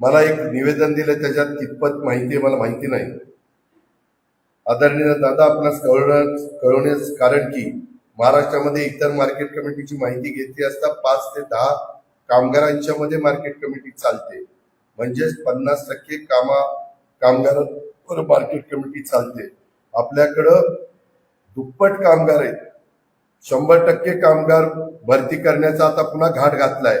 मला एक निवेदन दिलं त्याच्यात कितपत माहिती आहे मला माहिती नाही. आदरणीय दादा आपणास कळवण्यास कळवण्यास कारण की महाराष्ट्रामध्ये इतर मार्केट कमिटीची माहिती घेतली असता पाच ते दहा कामगारांच्या मध्ये मार्केट कमिटी चालते. म्हणजेच पन्नास टक्के कामा कामगारांवर मार्केट कमिटी चालते. आपल्याकडं दुप्पट कामगार आहेत. शंभर टक्के कामगार भरती करण्याचा आता पुन्हा घाट घातलाय.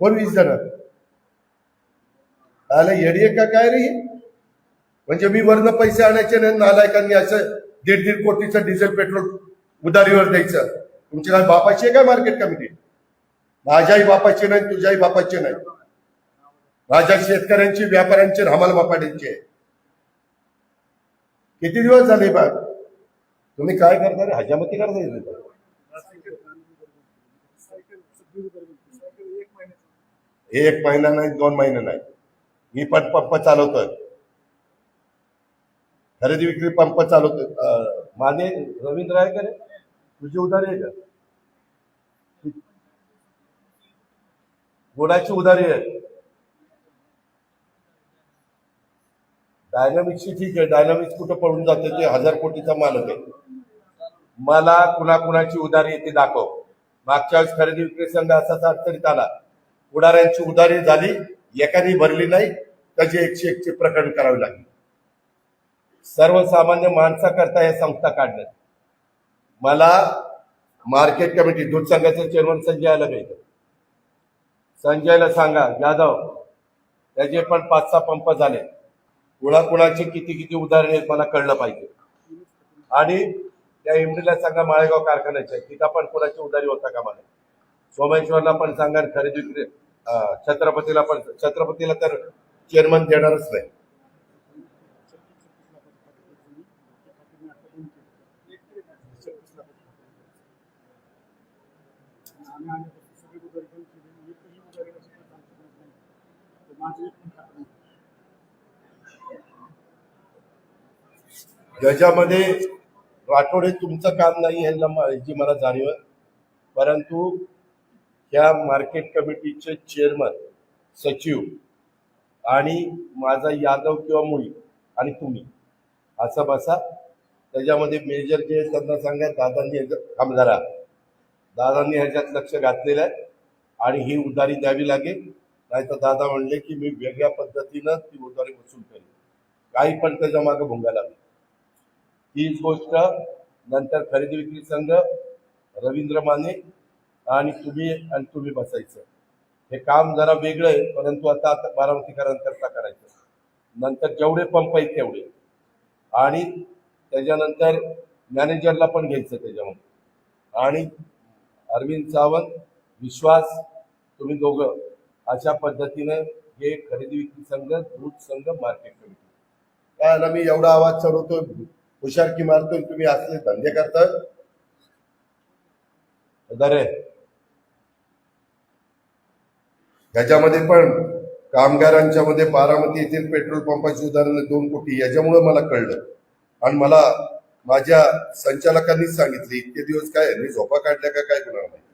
कोण वीस जण आला येडी का काय रे? म्हणजे मी वरनं पैसे आणायचे नाही नालायकांनी असं दीड दीड कोटीचं डिझेल पेट्रोल उधारीवर द्यायचं. तुमची काय बापाची आहे काय मार्केट कमिटी? माझ्याही बापाची नाही तुझ्याही बापाची नाही. माझ्या शेतकऱ्यांची व्यापाऱ्यांची आणि हमाल मापाड्यांची आहे. किती दिवस झाले बा? तुम्ही काय करता रे? हजामती करता हे एक महिना नाही दोन महिने नाही. मी पण पंप चालवतोय. खरेदी विक्री पंप चालवतोय. माने रवींद्र आहे का रे? तुझी उधारी आहे का? गोडाची उधारी आहे. डायनामिक्सची ठीक आहे. डायनामिक्स कुठं पडून जाते ते हजार कोटीचा मालक आहे. मला कुणाकुणाची उधारी येते ती दाखव. मागच्या वेळेस खरेदी विक्री संघ असाच अडचणीत आला. उडाऱ्यांची उधारी झाली एकाने भरली नाही त्याची एकशे एकशे प्रकरण करावे लागले. सर्वसामान्य माणसाकरता या संस्था काढण्यात मला मार्केट कमिटी दूध संघाचे चेअरमन संजयला भेट संजयला सांगा जाधव त्याचे पण पाच सहा पंप झाले. कुणाकुणाचे किती किती उदाहरण आहेत मला कळलं पाहिजे. आणि त्या इमडीला सांगा माळेगाव कारखान्याचे तिथं पण कुणाची उधारी होता का मला सोमेश्वरला पण सांगा आणि खरेदी विक्री छत्रपतीला पण छत्रपतीला तर चेअरमन देणारच नाही. ज्याच्यामध्ये राठोडे तुमचं काम नाही ह्याला जी मला जाणीव आहे. परंतु या मार्केट कमिटीचे चेअरमन सचिव आणि माझा यादव किंवा मुळी आणि तुम्ही. असं बसा. त्याच्यामध्ये मेजर जे त्यांना सांगा. दादांनी ह्याच्यात काम जरा दादांनी ह्याच्यात लक्ष घातलेलं आहे आणि ही उधारी द्यावी लागेल. नाही तर दादा म्हणले की मी वेगळ्या पद्धतीनं ती उधारी वसूल करेन. काही पण त्याच्यामागे भुंगा लागेल तीच गोष्ट नंतर खरेदी विक्री संघ रवींद्र माने आणि तुम्ही आणि तुम्ही बसायचं. हे काम जरा वेगळं आहे परंतु आता आता बारामतीकरांकरता करायचं. नंतर जेवढे पंप आहेत तेवढे. आणि त्याच्यानंतर मॅनेजरला पण घ्यायचं त्याच्यामध्ये. आणि अरविंद सावंत विश्वास तुम्ही दोघं अशा पद्धतीनं हे खरेदी विक्री संघ दूध संघ मार्केट कमिटी. काय आला मी एवढा आवाज चढवतोय हुशारकी मारतोय तुम्ही असले धंदे करताय. ह्याच्यामध्ये पण कामगारांच्या मध्ये बारामती येथील पेट्रोल पंपाची उदाहरणं दोन कोटी याच्यामुळे मला कळलं. आणि मला माझ्या संचालकांनीच सांगितले इतके दिवस काय मी झोपा काढल्या का काय कुणाला माहिती?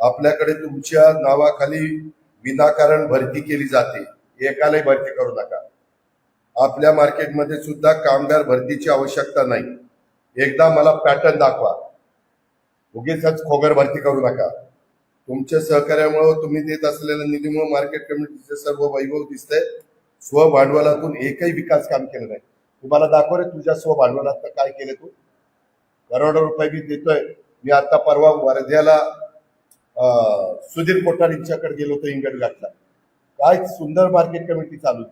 आपल्याकडे तुमच्या नावाखाली विनाकारण भरती केली जाते. एकालाही भरती करू नका. आपल्या मार्केटमध्ये सुद्धा कामगार भरतीची आवश्यकता नाही. एकदा मला पॅटर्न दाखवा. उगीच खोगर भरती करू नका. तुमच्या सहकार्यामुळे तुम्ही देत असलेल्या निधीमुळे मार्केट कमिटीचे सर्व वैभव दिसतंय. स्वभांडवलातून एकही विकास काम केलं नाही. तुम्हाला दाखव रे तुझ्या स्वभांडवलात काय केलं तू? करोडो रुपये मी देतोय. मी आता परवा वर्ध्याला सुधीर कोठारींच्याकडे गेलो होतो इंगड घातला काय सुंदर मार्केट कमिटी चालू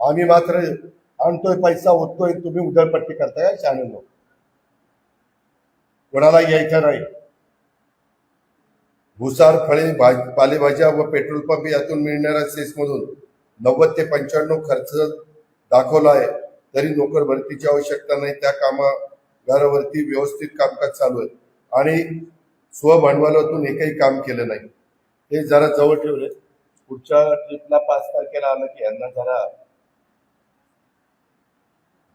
आम्ही मात्र आणतोय पैसा ओततोय तुम्ही उधळपट्टी करताय शहाणे कोणाला यायचं नाही. भुसार फळे पालेभाज्या व पेट्रोल पंप यातून मिळणाऱ्या सेसमधून नव्वद ते पंच्याण्णव खर्च दाखवला आहे. तरी नोकर भरतीची आवश्यकता नाही. त्या कामागारावरती व्यवस्थित कामकाज चालू आहे. आणि स्वभांडवलातून एकही काम केलं नाही. ते जरा जवळ ठेवले. पुढच्या ट्रिपला पाच तारखेला आलं की यांना जरा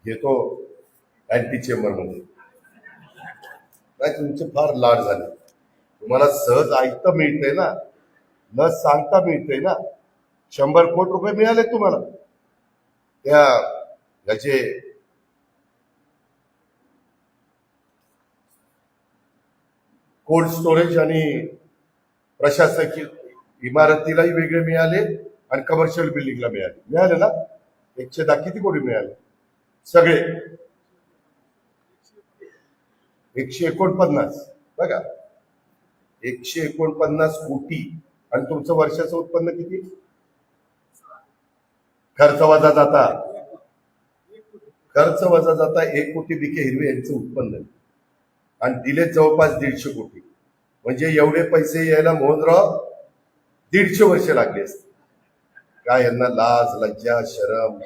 घेतो अँटी चेंबरमध्ये नाही तुमचे फार लाड झाले. तुम्हाला सहज ऐकता मिळतंय ना? न सांगता मिळतंय ना? शंभर कोटी रुपये मिळाले तुम्हाला. त्या याचे कोल्ड स्टोरेज आणि प्रशासकीय इमारतीलाही वेगळे मिळाले आणि कमर्शियल बिल्डिंगला मिळाले. मिळाले ना? एकशे दहा किती कोटी मिळाले? सगळे. एकशे एकोणपन्नास. बघा. एकशे एकोणपन्नास कोटी. आणि तुमचं वर्षाचं उत्पन्न किती? खर्च वजा जाता. खर्च वजा जाता एक कोटी बिके हिरवे यांचं उत्पन्न. आणि दिले जवळपास दीडशे कोटी. म्हणजे एवढे पैसे यायला मोहनराव दीडशे वर्ष लागले असते. काय यांना लाज लज्जा शरम.